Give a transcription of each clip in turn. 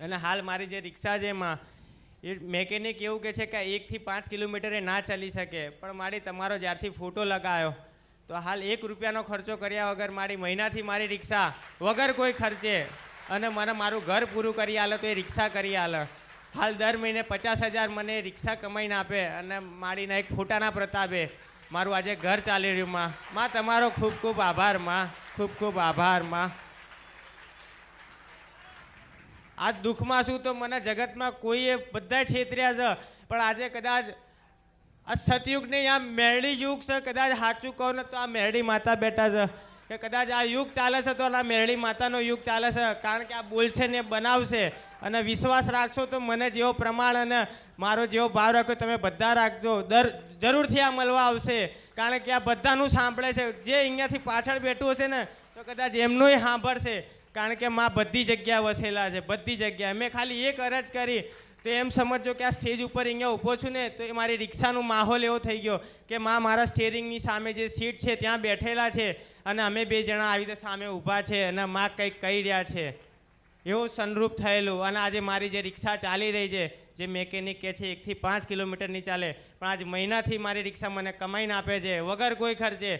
અને હાલ મારી જે રિક્ષા છે એમાં, એ મેકેનિક એવું કહે છે કે એકથી પાંચ કિલોમીટરે ના ચાલી શકે. પણ મારી તમારો જ્યારથી ફોટો લગાવ્યો તો હાલ એક રૂપિયાનો ખર્ચો કર્યા વગર મારી મહિનાથી મારી રિક્ષા વગર કોઈ ખર્ચે અને મને મારું ઘર પૂરું કરી આલે તો એ રિક્ષા કરી આલે. હાલ દર મહિને પચાસ હજાર મને રિક્ષા કમાઈને આપે અને મારીના એક ફોટાના પ્રતાપે મારું આજે ઘર ચાલી રહ્યું. માં, તમારો ખૂબ ખૂબ આભાર, માં. ખૂબ ખૂબ આભાર, માં. આ દુઃખમાં શું તો મને જગતમાં કોઈએ બધા છેતર્યા છે. પણ આજે કદાચ આ સતયુગ નહીં આ મેરડી યુગ છે, કદાચ સાચું કહું ને તો આ મેરડી માતા બેઠા છે. કે કદાચ આ યુગ ચાલે છે તો આ મેરડી માતાનો યુગ ચાલે છે. કારણ કે આ બોલશે ને બનાવશે. અને વિશ્વાસ રાખશો તો મને જેવો પ્રમાણ અને મારો જેવો ભાવ રાખ્યો તમે બધા રાખજો. દર જરૂરથી આ મળવા આવશે. કારણ કે આ બધાનું સાંભળે છે. જે અહીંયાથી પાછળ બેઠું હશે ને, તો કદાચ એમનુંય સાંભળશે. કારણ કે માં બધી જગ્યા વસેલા છે, બધી જગ્યાએ. મેં ખાલી એક અરજ કરી તો એમ સમજો કે આ સ્ટેજ ઉપર અહીંયા ઊભો છું ને તો એ મારી રિક્ષાનો માહોલ એવો થઈ ગયો કે માં મારા સ્ટેરિંગની સામે જે સીટ છે ત્યાં બેઠેલા છે અને અમે બે જણા આવી રીતે સામે ઊભા છે અને માં કંઈક કહી રહ્યા છે. એવું સંરૂપ થયેલું અને આજે મારી જે રિક્ષા ચાલી રહી છે, જે મેકેનિક કે છે, એકથી પાંચ કિલોમીટરની ચાલે. પણ આજ મહિનાથી મારી રિક્ષા મને કમાઈને આપે છે, વગર કોઈ ખર્ચે.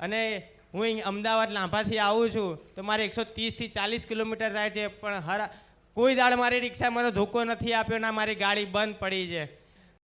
અને હું અહીં અમદાવાદ લાંભાથી આવું છું તો મારે એકસો ત્રીસથી ચાલીસ કિલોમીટર થાય છે, પણ હર કોઈ દાડ મારી રિક્ષા મને ધોકો નથી આપ્યો, ના મારી ગાડી બંધ પડી છે.